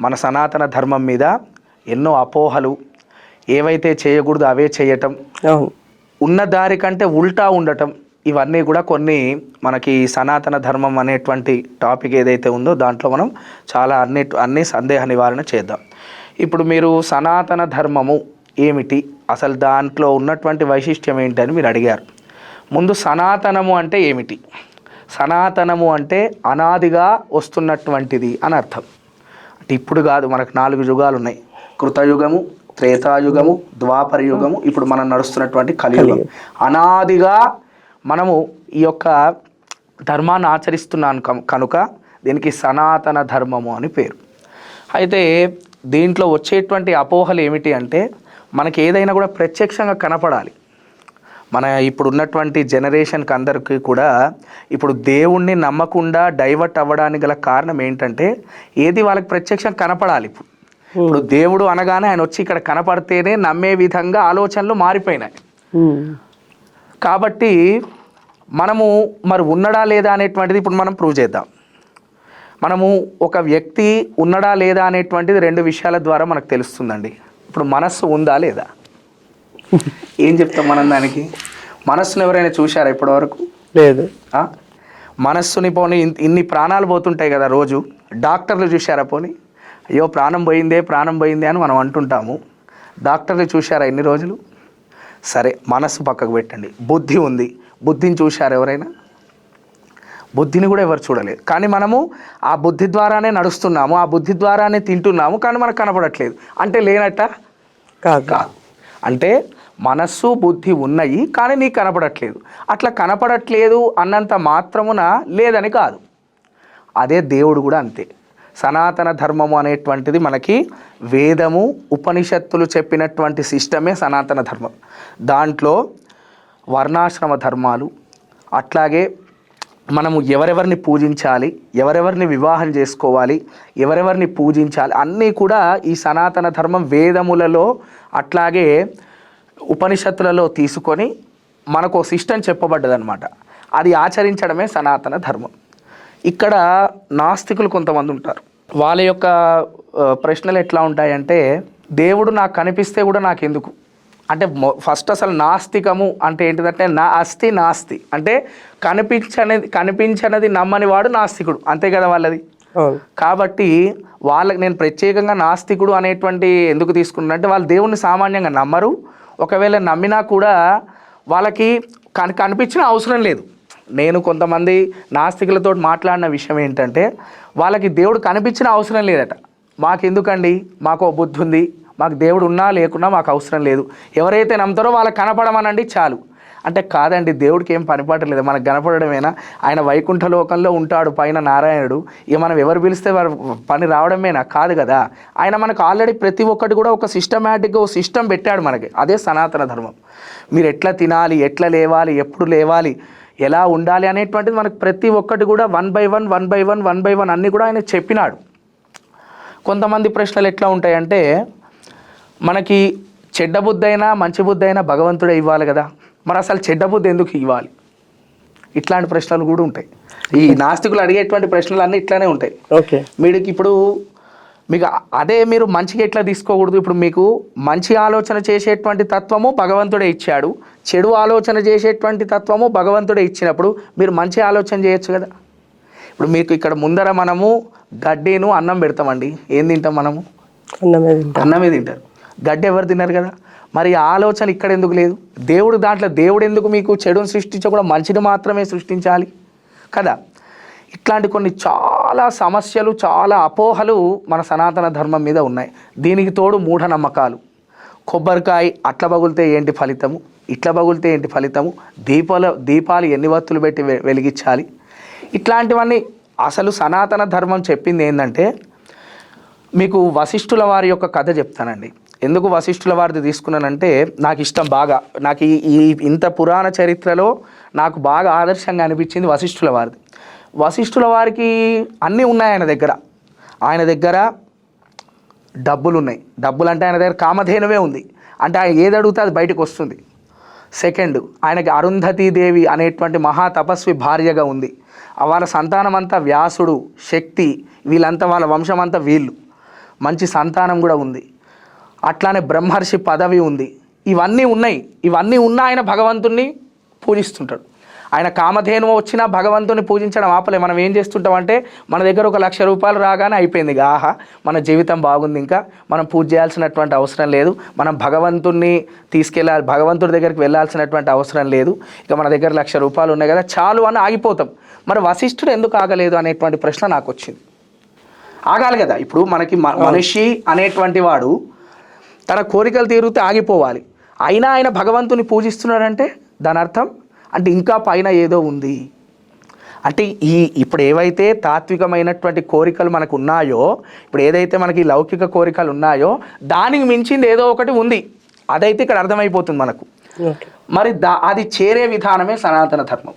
మన సనాతన ధర్మం మీద ఎన్నో అపోహలు. ఏవైతే చేయకూడదు అవే చేయటం. ఉన్న దారి కంటే ఉల్టా ఉండటం. ఇవన్నీ కూడా కొన్ని మనకి సనాతన ధర్మం అనేటువంటి టాపిక్ ఏదైతే ఉందో దాంట్లో మనం చాలా అన్ని అన్ని సందేహ నివారణ చేద్దాం. ఇప్పుడు మీరు సనాతన ధర్మము ఏమిటి? అసలు దాంట్లో ఉన్నటువంటి వైశిష్ట్యం ఏంటి అని మీరు అడిగారు. ముందు సనాతనము అంటే ఏమిటి? సనాతనము అంటే అనాదిగా వస్తున్నటువంటిది అని అర్థం. ఇప్పుడు కాదు మనకు నాలుగు యుగాలు ఉన్నాయి. కృతయుగము త్రేతాయుగము ద్వాపర యుగము ఇప్పుడు మనం నడుస్తున్నటువంటి కలియుగం. అనాదిగా మనము ఈ యొక్క ధర్మాన్ని ఆచరిస్తున్నాను కనుక దీనికి సనాతన ధర్మము అని పేరు. అయితే దీంట్లో వచ్చేటువంటి అపోహలు ఏమిటి అంటే మనకి ఏదైనా కూడా ప్రత్యక్షంగా కనపడాలి. మన ఇప్పుడు ఉన్నటువంటి జనరేషన్కి అందరికీ కూడా ఇప్పుడు దేవుణ్ణి నమ్మకుండా డైవర్ట్ అవ్వడానికి గల కారణం ఏంటంటే ఏది వాళ్ళకి ప్రత్యక్షం కనపడాలి ఇప్పుడు. ఇప్పుడు దేవుడు అనగానే ఆయన వచ్చి ఇక్కడ కనపడితేనే నమ్మే విధంగా ఆలోచనలు మారిపోయినాయి. కాబట్టి మనము మరి ఉన్నడా లేదా అనేటువంటిది ఇప్పుడు మనం ప్రూవ్ చేద్దాం. మనము ఒక వ్యక్తి ఉన్నడా లేదా అనేటువంటిది రెండు విషయాల ద్వారా మనకు తెలుస్తుందండి. ఇప్పుడు మనస్సు ఉందా లేదా? ఏం చెప్తాం మనం దానికి? మనస్సును ఎవరైనా చూశారా ఇప్పటివరకు? లేదు? మనస్సుని పోనీ ఇన్- ఇన్ని ప్రాణాలు పోతుంటాయి కదా రోజు. డాక్టర్లు చూశారా పోనీ? అయ్యో ప్రాణం పోయిందే ప్రాణం పోయిందే అని మనం అంటుంటాము. డాక్టర్లు చూశారా ఎన్ని రోజులు? సరే మనస్సు పక్కకు పెట్టండి. బుద్ధి ఉంది. బుద్ధిని చూశారా ఎవరైనా? బుద్ధిని కూడా ఎవరు చూడలేదు. కానీ మనము ఆ బుద్ధి ద్వారానే నడుస్తున్నాము ఆ బుద్ధి ద్వారానే తింటున్నాము కానీ మనకు కనపడట్లేదు. అంటే లేనట్ట? కాదు. అంటే మనస్సు బుద్ధి ఉన్నాయి కానీ నీకు కనపడట్లేదు. అట్లా కనపడట్లేదు అన్నంత మాత్రమున లేదని కాదు. అదే దేవుడు కూడా అంతే. సనాతన ధర్మము అనేటువంటిది మనకి వేదము ఉపనిషత్తులు చెప్పినటువంటి సిస్టమే సనాతన ధర్మం. దాంట్లో వర్ణాశ్రమ ధర్మాలు అట్లాగే మనము ఎవరెవరిని పూజించాలి ఎవరెవరిని వివాహం చేసుకోవాలి ఎవరెవరిని పూజించాలి అన్నీ కూడా ఈ సనాతన ధర్మం వేదములలో అట్లాగే ఉపనిషత్తులలో తీసుకొని మనకు సిస్టమ్ చెప్పబడ్డదనమాట అది ఆచరించడమే సనాతన ధర్మం. ఇక్కడ నాస్తికులు కొంతమంది ఉంటారు. వాళ్ళ యొక్క ప్రశ్నలు ఎట్లా ఉంటాయంటే దేవుడు నాకు కనిపిస్తే కూడా నాకు ఎందుకు అంటే ఫస్ట్ అసలు నాస్తికము అంటే ఏంటిదంటే నా అస్థి నాస్తి. అంటే కనిపించనిది కనిపించనిది నమ్మని వాడు నాస్తికుడు. అంతే కదా వాళ్ళది? కాబట్టి వాళ్ళకి నేను ప్రత్యేకంగా నాస్తికుడు అనేటువంటి ఎందుకు తీసుకున్నాను అంటే వాళ్ళు దేవుణ్ణి సామాన్యంగా నమ్మరు. ఒకవేళ నమ్మినా కూడా వాళ్ళకి కన్ కనిపించిన అవసరం లేదు. నేను కొంతమంది నాస్తికులతో మాట్లాడిన విషయం ఏంటంటే వాళ్ళకి దేవుడు కనిపించిన అవసరం లేదట. మాకెందుకండి? మాకు ఓ బుద్ధి ఉంది మాకు దేవుడు ఉన్నా లేకున్నా మాకు అవసరం లేదు. ఎవరైతే నమ్ముతారో వాళ్ళకి కనపడమనండి చాలు. అంటే కాదండి దేవుడికి ఏం పని పట్టలేదు మనకు కనపడమేనా ఆయన వైకుంఠ లోకంలో ఉంటాడు పైన నారాయణుడు. ఇక మనం ఎవరు పిలిస్తే వారు పని రావడమేనా? కాదు కదా. ఆయన మనకు ఆల్రెడీ ప్రతి ఒక్కటి కూడా ఒక సిస్టమేటిక్గా ఒక సిస్టమ్ పెట్టాడు మనకి. అదే సనాతన ధర్మం. మీరు ఎట్లా తినాలి ఎట్లా లేవాలి ఎప్పుడు లేవాలి ఎలా ఉండాలి అనేటువంటిది మనకు ప్రతి ఒక్కటి కూడా one by one one by one one by one అన్నీ కూడా ఆయన చెప్పినాడు. కొంతమంది ప్రశ్నలు ఎట్లా ఉంటాయంటే మనకి చెడ్డ బుద్ధి అయినా మంచి బుద్ధి అయినా భగవంతుడే ఇవ్వాలి కదా. మరి అసలు చెడ్డ బుద్ధి ఎందుకు ఇవ్వాలి? ఇట్లాంటి ప్రశ్నలు కూడా ఉంటాయి. ఈ నాస్తికులు అడిగేటువంటి ప్రశ్నలు అన్నీ ఇట్లానే ఉంటాయి. ఓకే. మీకు ఇప్పుడు మీకు అదే మీరు మంచిగా ఎట్లా తీసుకోకూడదు? ఇప్పుడు మీకు మంచి ఆలోచన చేసేటువంటి తత్వము భగవంతుడే ఇచ్చాడు. చెడు ఆలోచన చేసేటువంటి తత్వము భగవంతుడే ఇచ్చినప్పుడు మీరు మంచి ఆలోచన చేయొచ్చు కదా? ఇప్పుడు మీకు ఇక్కడ ముందర మనము గడ్డేను అన్నం పెడతామండి. ఏం తింటాం మనము? అన్నమే తింటా. అన్నమే తింటారు. గడ్డి ఎవరు తిన్నారు కదా? మరి ఆలోచన ఇక్కడ ఎందుకు లేదు? దేవుడు దాంట్లో దేవుడు ఎందుకు మీకు చెడును సృష్టించకుండా మంచిని మాత్రమే సృష్టించాలి? కదా? ఇట్లాంటి కొన్ని చాలా సమస్యలు చాలా అపోహలు మన సనాతన ధర్మం మీద ఉన్నాయి. దీనికి తోడు మూఢనమ్మకాలు. కొబ్బరికాయ అట్ల పగులితే ఏంటి ఫలితము? ఇట్ల పగులితే ఏంటి ఫలితము? దీపాల దీపాలు ఎన్ని వత్తులు పెట్టి వె- వెలిగించాలి? ఇట్లాంటివన్నీ అసలు సనాతన ధర్మం చెప్పింది ఏంటంటే మీకు వశిష్ఠుల వారి యొక్క కథ చెప్తానండి. ఎందుకు వశిష్ఠుల వారిది తీసుకున్నానంటే నాకు ఇష్టం బాగా. నాకు ఈ ఇంత పురాణ చరిత్రలో నాకు బాగా ఆదర్శంగా అనిపించింది వశిష్ఠుల వారిది. వశిష్ఠుల వారికి అన్నీ ఉన్నాయి ఆయన దగ్గర. ఆయన దగ్గర డబ్బులు ఉన్నాయి డబ్బులు అంటే ఆయన దగ్గర కామధేనువే ఉంది. అంటే ఆయన ఏది అడిగితే అది బయటకు వస్తుంది. సెకండ్ ఆయనకి అరుంధతీదేవి అనేటువంటి మహా తపస్వి భార్యగా ఉంది. వాళ్ళ సంతానం అంతా వ్యాసుడు శక్తి వీళ్ళంతా వాళ్ళ వంశం అంతా వీళ్ళు. మంచి సంతానం కూడా ఉంది. అట్లానే బ్రహ్మర్షి పదవి ఉంది. ఇవన్నీ ఉన్నాయి. ఇవన్నీ ఉన్న ఆయన భగవంతుణ్ణి పూజిస్తుంటాడు. ఆయన కామధేను వచ్చినా భగవంతుని పూజించడం ఆపలే. మనం ఏం చేస్తుంటాం అంటే మన దగ్గర ఒక లక్ష రూపాయలు రాగానే అయిపోయింది ఆహా మన జీవితం బాగుంది ఇంకా. మనం పూజ చేయాల్సినటువంటి అవసరం లేదు. మనం భగవంతుణ్ణి తీసుకెళ్ళాలి భగవంతుడి దగ్గరికి వెళ్ళాల్సినటువంటి అవసరం లేదు. ఇక మన దగ్గర లక్ష రూపాయలు ఉన్నాయి కదా చాలు అని ఆగిపోతాం. మరి వశిష్ఠుడు ఎందుకు ఆగలేదు అనేటువంటి ప్రశ్న నాకు వచ్చింది. ఆగాలి కదా. ఇప్పుడు మనకి మనిషి అనేటువంటి వాడు తన కోరికలు తీరితే ఆగిపోవాలి. అయినా ఆయన భగవంతుని పూజిస్తున్నాడంటే దాని అర్థం? అంటే ఇంకా పైన ఏదో ఉంది. అంటే ఈ ఇప్పుడు ఏవైతే తాత్వికమైనటువంటి కోరికలు మనకు ఉన్నాయో ఇప్పుడు ఏదైతే మనకి లౌకిక కోరికలు ఉన్నాయో దానికి మించింది ఏదో ఒకటి ఉంది. అదైతే ఇక్కడ అర్థమైపోతుంది మనకు. మరి దా అది చేరే విధానమే సనాతన ధర్మం.